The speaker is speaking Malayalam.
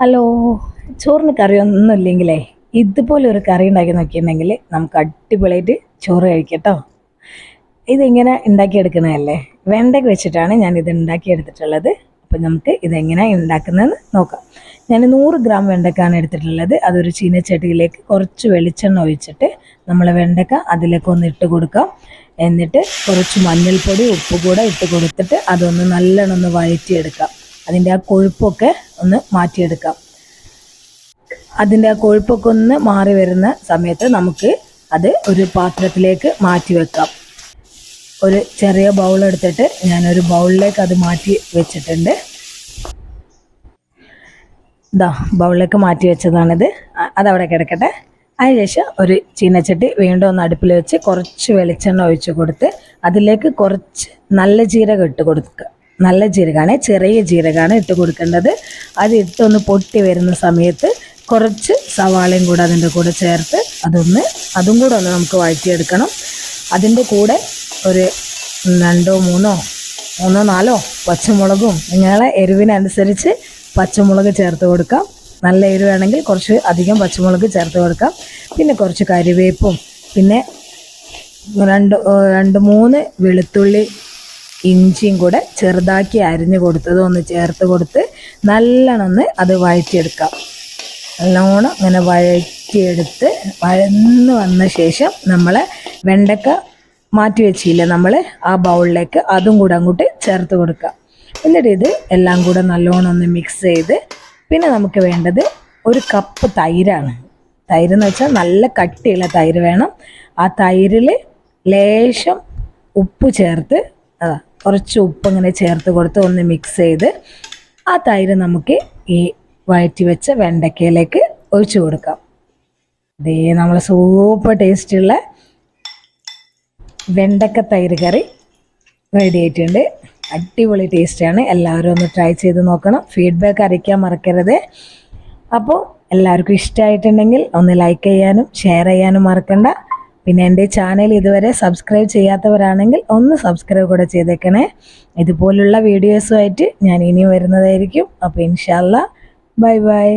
ഹലോ ചോറിന് കറി ഒന്നും ഇല്ലെങ്കിലേ ഇതുപോലെ ഒരു കറി ഉണ്ടാക്കി നോക്കിയിട്ടുണ്ടെങ്കിൽ നമുക്ക് അടിപൊളിയായിട്ട് ചോറ് കഴിക്കട്ടോ. ഇതെങ്ങനെ ഉണ്ടാക്കിയെടുക്കണതല്ലേ വെണ്ടയ്ക്ക് വെച്ചിട്ടാണ് ഞാൻ ഇത് ഉണ്ടാക്കിയെടുത്തിട്ടുള്ളത്. അപ്പം നമുക്ക് ഇതെങ്ങനെ ഉണ്ടാക്കുന്നതെന്ന് നോക്കാം. ഞാൻ നൂറ് ഗ്രാം വെണ്ടക്കാണ് എടുത്തിട്ടുള്ളത്. അതൊരു ചീനച്ചട്ടിയിലേക്ക് കുറച്ച് വെളിച്ചെണ്ണ ഒഴിച്ചിട്ട് നമ്മൾ വെണ്ടക്ക അതിലേക്ക് ഒന്ന് ഇട്ട് കൊടുക്കാം. എന്നിട്ട് കുറച്ച് മഞ്ഞൾപ്പൊടി ഉപ്പ് കൂടെ ഇട്ട് കൊടുത്തിട്ട് അതൊന്ന് നല്ലോണം ഒന്ന് വഴറ്റിയെടുക്കാം. അതിന്റെ ആ കൊഴുപ്പൊക്കെ ഒന്ന് മാറ്റിയെടുക്കാം. അതിന്റെ ആ കൊഴുപ്പൊക്കെ ഒന്ന് മാറി വരുന്ന സമയത്ത് നമുക്ക് അത് ഒരു പാത്രത്തിലേക്ക് മാറ്റി വെക്കാം. ഒരു ചെറിയ ബൗൾ എടുത്തിട്ട് ഞാനൊരു ബൗളിലേക്ക് അത് മാറ്റി വെച്ചിട്ടുണ്ട്. ഇതാ ബൗളിലേക്ക് മാറ്റി വെച്ചതാണിത്. അതവിടെ കിടക്കട്ടെ. അതിനുശേഷം ഒരു ചീനച്ചട്ടി വീണ്ടും ഒന്ന് അടുപ്പിൽ വെച്ച് കുറച്ച് വെളിച്ചെണ്ണ ഒഴിച്ച് കൊടുത്ത് അതിലേക്ക് കുറച്ച് നല്ല ജീരകം ഇട്ട് കൊടുക്കുക. നല്ല ജീരകമാണ് ചെറിയ ജീരകമാണ് ഇട്ട് കൊടുക്കേണ്ടത്. അത് ഇട്ടൊന്ന് പൊട്ടി വരുന്ന സമയത്ത് കുറച്ച് സവാളയും കൂടെ അതിന്റെ കൂടെ ചേർത്ത് അതൊന്ന് അതും കൂടെ ഒന്ന് നമുക്ക് വഴറ്റിയെടുക്കണം. അതിന്റെ കൂടെ ഒരു രണ്ടോ മൂന്നോ മൂന്നോ നാലോ പച്ചമുളകും നിങ്ങളെ എരിവിനനുസരിച്ച് പച്ചമുളക് ചേർത്ത് കൊടുക്കാം. നല്ല എരിവാണെങ്കിൽ കുറച്ച് അധികം പച്ചമുളക് ചേർത്ത് കൊടുക്കാം. പിന്നെ കുറച്ച് കറിവേപ്പും പിന്നെ രണ്ട് രണ്ട് മൂന്ന് വെളുത്തുള്ളി ഇഞ്ചിയും കൂടെ ചെറുതാക്കി അരിഞ്ഞു കൊടുത്തത് ഒന്ന് ചേർത്ത് കൊടുത്ത് നല്ലോണം അത് വഴറ്റിയെടുക്കാം. നല്ലോണം ഇങ്ങനെ വഴറ്റിയെടുത്ത് വഴന്ന് വന്ന ശേഷം നമ്മൾ വെണ്ടക്ക മാറ്റി വെച്ചില്ല നമ്മൾ ആ ബൗളിലേക്ക് അതും കൂടെ അങ്ങോട്ട് ചേർത്ത് കൊടുക്കുക എന്നിട്ട് ഇത് എല്ലാം കൂടെ നല്ലോണം ഒന്ന് മിക്സ് ചെയ്ത് പിന്നെ നമുക്ക് വേണ്ടത് ഒരു കപ്പ് തൈരാണ്. തൈര് എന്ന് വെച്ചാൽ നല്ല കട്ടിയുള്ള തൈര് വേണം. ആ തൈരിൽ ലേശം ഉപ്പ് ചേർത്ത് അതാ കുറച്ച് ഉപ്പ് ഇങ്ങനെ ചേർത്ത് കൊടുത്ത് ഒന്ന് മിക്സ് ചെയ്ത് ആ തൈര് നമുക്ക് ഈ വയറ്റി വെച്ച വെണ്ടയ്ക്കയിലേക്ക് ഒഴിച്ചു കൊടുക്കാം. ഇതേ നമ്മൾ സൂപ്പർ ടേസ്റ്റുള്ള വെണ്ടക്ക തൈര് കറി റെഡി ആയിട്ടുണ്ട്. അടിപൊളി ടേസ്റ്റാണ് എല്ലാവരും ഒന്ന് ട്രൈ ചെയ്ത് നോക്കണം. ഫീഡ്ബാക്ക് അറിയിക്കാൻ മറക്കരുത്. അപ്പോൾ എല്ലാവർക്കും ഇഷ്ടമായിട്ടുണ്ടെങ്കിൽ ഒന്ന് ലൈക്ക് ചെയ്യാനും ഷെയർ ചെയ്യാനും മറക്കണ്ട. പിന്നെ എന്റെ ചാനൽ ഇതുവരെ സബ്സ്ക്രൈബ് ചെയ്യാത്തവരാണെങ്കിൽ ഒന്ന് സബ്സ്ക്രൈബ് കൂടെ ചെയ്തേക്കണേ. ഇതുപോലുള്ള വീഡിയോസുമായിട്ട് ഞാൻ ഇനിയും വരുന്നതായിരിക്കും. അപ്പോൾ ഇൻഷാല്ല ബൈ ബൈ.